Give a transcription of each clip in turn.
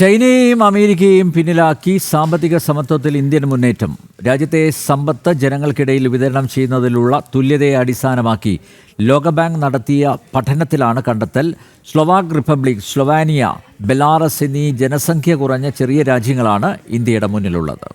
ചൈനയെയും അമേരിക്കയെയും പിന്നിലാക്കി സാമ്പത്തിക സമത്വത്തിൽ ഇന്ത്യൻ മുന്നേറ്റം. രാജ്യത്തെ സമ്പത്ത് ജനങ്ങൾക്കിടയിൽ വിതരണം ചെയ്യുന്നതിലുള്ള തുല്യതയെ അടിസ്ഥാനമാക്കി ലോകബാങ്ക് നടത്തിയ പഠനത്തിലാണ് കണ്ടെത്തൽ. സ്ലൊവാക് റിപ്പബ്ലിക് സ്ലൊവാനിയ ബെലാറസ് എന്നീ ജനസംഖ്യ കുറഞ്ഞ ചെറിയ രാജ്യങ്ങളാണ് ഇന്ത്യയുടെ മുന്നിലുള്ളത്.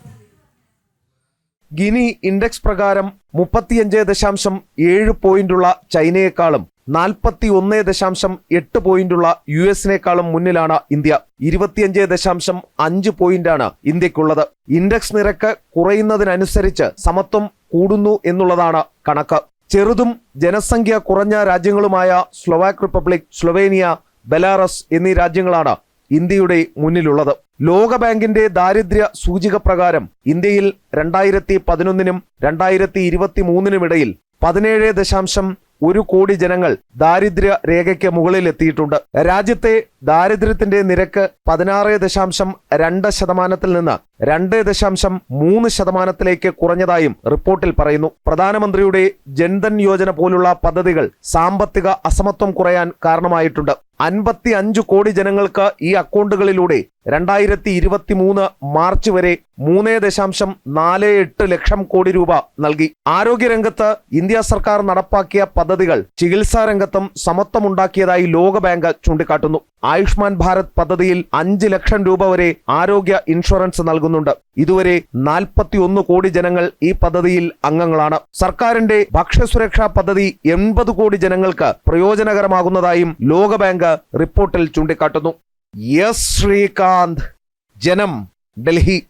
ഗിനി ഇൻഡെക്സ് പ്രകാരം മുപ്പത്തിയഞ്ച് ദശാംശം ഏഴ് പോയിന്റുള്ള ചൈനയെക്കാളും നാൽപ്പത്തി ഒന്ന് ദശാംശം എട്ട് പോയിന്റുള്ള യു എസിനേക്കാളും മുന്നിലാണ് ഇന്ത്യ. ഇരുപത്തിയഞ്ച് ദശാംശം അഞ്ച് പോയിന്റാണ് ഇന്ത്യക്കുള്ളത്. ഇൻഡെക്സ് നിരക്ക് കുറയുന്നതിനനുസരിച്ച് സമത്വം കൂടുന്നു എന്നുള്ളതാണ് കണക്ക്. ചെറുതും ജനസംഖ്യ കുറഞ്ഞ രാജ്യങ്ങളുമായ സ്ലോവാക് റിപ്പബ്ലിക് സ്ലൊവേനിയ ബെലാറസ് എന്നീ രാജ്യങ്ങളാണ് ഇന്ത്യയുടെ മുന്നിലുള്ളത്. ലോകബാങ്കിന്റെ ദാരിദ്ര്യ സൂചിക പ്രകാരം ഇന്ത്യയിൽ രണ്ടായിരത്തി പതിനൊന്നിനും രണ്ടായിരത്തി ഇരുപത്തി മൂന്നിനും ഇടയിൽ പതിനേഴ് ദശാംശം ഒരു കോടി ജനങ്ങൾ ദാരിദ്ര്യ രേഖയ്ക്ക് മുകളിൽ എത്തിയിട്ടുണ്ട്. രാജ്യത്തെ ദാരിദ്ര്യത്തിന്റെ നിരക്ക് പതിനാറ് ദശാംശം രണ്ട് ശതമാനത്തിൽ നിന്ന് രണ്ട് ദശാംശം മൂന്ന് ശതമാനത്തിലേക്ക് കുറഞ്ഞതായും റിപ്പോർട്ടിൽ പറയുന്നു. പ്രധാനമന്ത്രിയുടെ ജൻധൻ യോജന പോലുള്ള പദ്ധതികൾ സാമ്പത്തിക അസമത്വം കുറയാൻ കാരണമായിട്ടുണ്ട്. അൻപത്തി അഞ്ച് കോടി ജനങ്ങൾക്ക് ഈ അക്കൗണ്ടുകളിലൂടെ രണ്ടായിരത്തി ഇരുപത്തി മൂന്ന് മാർച്ച് വരെ മൂന്ന് ദശാംശം നാല് എട്ട് ലക്ഷം കോടി രൂപ നൽകി. ആരോഗ്യരംഗത്ത് ഇന്ത്യ സർക്കാർ നടപ്പാക്കിയ പദ്ധതികൾ ചികിത്സാ രംഗത്തും സമത്വമുണ്ടാക്കിയതായി ലോകബാങ്ക് ചൂണ്ടിക്കാട്ടുന്നു. ആയുഷ്മാൻ ഭാരത് പദ്ധതിയിൽ അഞ്ച് ലക്ഷം രൂപ വരെ ആരോഗ്യ ഇൻഷുറൻസ് നൽകുന്നുണ്ട്. ഇതുവരെ നാൽപ്പത്തി ഒന്ന് കോടി ജനങ്ങൾ ഈ പദ്ധതിയിൽ അംഗങ്ങളാണ്. സർക്കാരിന്റെ ഭക്ഷ്യസുരക്ഷാ പദ്ധതി എൺപത് കോടി ജനങ്ങൾക്ക് പ്രയോജനകരമാകുന്നതായും ലോകബാങ്ക് റിപ്പോർട്ടിൽ ചൂണ്ടിക്കാട്ടുന്നു. എസ് ശ്രീകാന്ത്. ജനം ഡൽഹി.